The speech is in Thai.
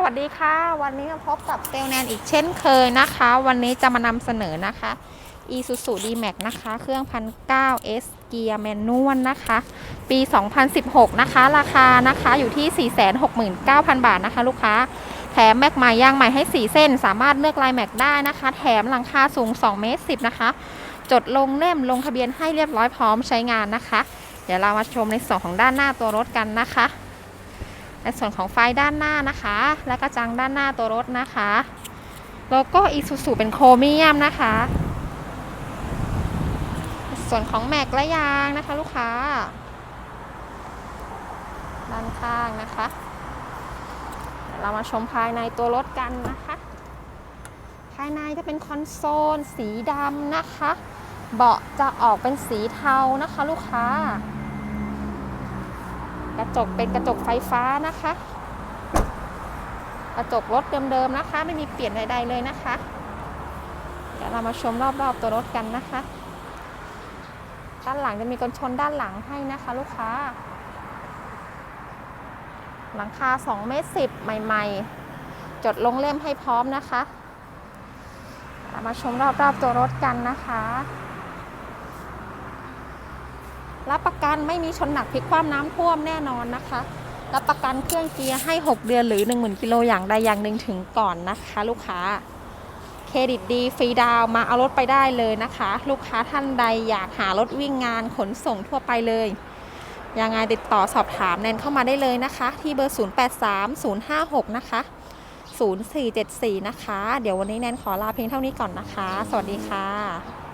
สวัสดีค่ะ วันนี้มาพบกับเซลแนนอีกเช่นเคยนะคะ วันนี้จะมานำเสนอนะคะ Isuzu D-Max นะคะ เครื่อง 1,900 S เกียร์แมนนวลนะคะ ปี 2016 นะคะ ราคานะคะอยู่ที่ 469,000 บาทนะคะ ลูกค้า แถมแม็กใหม่ยางใหม่ให้ 4 เส้น สามารถเลือกลายแม็กได้นะคะ แถมหลังคาสูง 2 เมตร 10 นะคะ จดลงเล่มลงทะเบียนให้เรียบร้อยพร้อมใช้งานนะคะ เดี๋ยวเรามาชมในส่วนของด้านหน้าตัวรถกันนะคะ ในส่วนของไฟด้านหน้านะคะ และกระจังด้านหน้าตัวรถนะคะโลโก้อีซูซูเป็นโครเมียมนะคะ ส่วนของแม็กและยางนะคะลูกค้า ด้านข้างนะคะเดี๋ยวเรามาชมภายในตัวรถกันนะคะ ภายในจะเป็นคอนโซลสีดำนะคะ เบาะจะออกเป็นสีเทานะคะลูกค้า ระจกเป็นกระจกไฟฟ้านะคะ กระจกรถเดิมๆนะคะ ไม่มีเปลี่ยนใดๆเลยนะคะ เดี๋ยวเรามาชมรอบๆตัวรถกันนะคะ ด้านหลังจะมีกันชนด้านหลังให้นะคะ ลูกค้า หลังคา2เมตร10 ใหม่ๆ จดลงเล่มให้พร้อมนะคะ มาชมรอบๆตัวรถกันนะคะ รับประกันไม่มีชนหนักพลิกคว่ำน้ำท่วมแน่นอนนะคะ รับประกันเครื่องเกียร์ให้ 6 เดือนหรือ 10,000กิโลอย่างใดอย่างหนึ่งถึงก่อนนะคะ ลูกค้าเครดิตดีฟรีดาวมาเอารถไปได้เลยนะคะ ลูกค้าท่านใดอยากหารถวิ่งงานขนส่งทั่วไปเลยยังไงติดต่อสอบถามแนนเข้ามาได้เลยนะคะ ที่เบอร์ 083056 นะคะ 0474 นะคะ เดี๋ยววันนี้แนนขอลาเพียงเท่านี้ก่อนนะคะ สวัสดีค่ะ